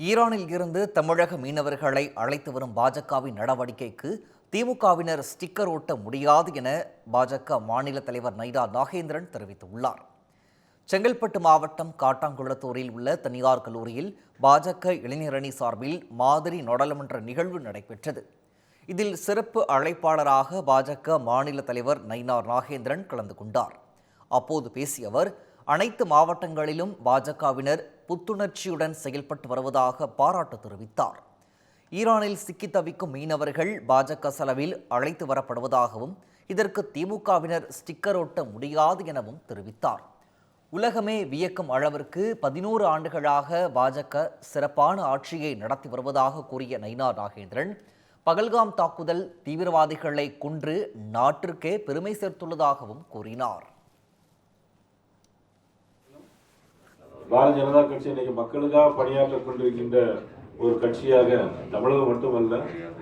ஈரானில் இருந்து தமிழக மீனவர்களை அழைத்து வரும் பாஜகவின் நடவடிக்கைக்கு திமுகவினர் ஸ்டிக்கர் ஓட்ட முடியாது என பாஜக மாநில தலைவர் நைனா நாகேந்திரன் தெரிவித்துள்ளார். செங்கல்பட்டு மாவட்டம் காட்டாங்குளத்தூரில் உள்ள தனியார் கல்லூரியில் பாஜக இளைஞரணி சார்பில் மாதிரி நாடாளுமன்ற நிகழ்வு நடைபெற்றது. இதில் சிறப்பு அழைப்பாளராக பாஜக மாநில தலைவர் நைனார் நாகேந்திரன் கலந்து கொண்டார். அப்போது பேசிய அவர் அனைத்து மாவட்டங்களிலும் பாஜகவினர் புத்துணர்ச்சியுடன் செயல்பட்டு வருவதாக பாராட்டு தெரிவித்தார். ஈரானில் சிக்கி தவிக்கும் மீனவர்கள் பாஜக செலவில் அழைத்து வரப்படுவதாகவும் இதற்கு திமுகவினர் ஸ்டிக்கர் ஒட்ட முடியாது எனவும் தெரிவித்தார். உலகமே வியக்கும் அளவிற்கு பதினோரு ஆண்டுகளாக பாஜக சிறப்பான ஆட்சியை நடத்தி வருவதாக கூறிய நைனா நாகேந்திரன் பகல்காம் தாக்குதல் தீவிரவாதிகளை கொன்று நாட்டிற்கே பெருமை சேர்த்துள்ளதாகவும் கூறினார். பாரதிய ஜனதா கட்சி இன்னைக்கு மக்களுக்காக பணியாற்றிக் கொண்டிருக்கின்ற ஒரு கட்சியாக தமிழகம் மட்டுமல்ல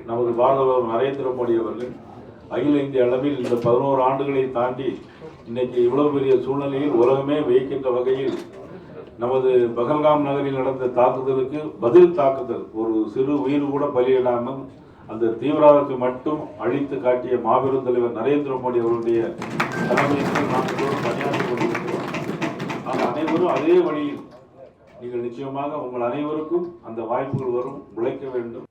நமது பாரத நரேந்திர மோடி அவர்கள் அகில இந்திய அளவில் இந்த பதினோரு ஆண்டுகளை தாண்டி இன்னைக்கு இவ்வளவு பெரிய சூழ்நிலையில் உலகமே வைக்கின்ற வகையில் நமது பகல்காம் நகரில் நடந்த தாக்குதலுக்கு பதில் தாக்குதல் ஒரு சிறு உயிர் கூட பலியிடாமல் அந்த தீவிரவாதத்தை மட்டும் அழித்து காட்டிய மாபெரும் தலைவர் நரேந்திர மோடி அவருடைய தலைமையில் நாம் பணியாற்றிக் கொண்டிருக்கிறோம். அனைவரும் அதே வழியில் நீங்கள் நிச்சயமாக உங்கள் அனைவருக்கும் அந்த வாய்ப்புகள் வரும் உழைக்க வேண்டும்.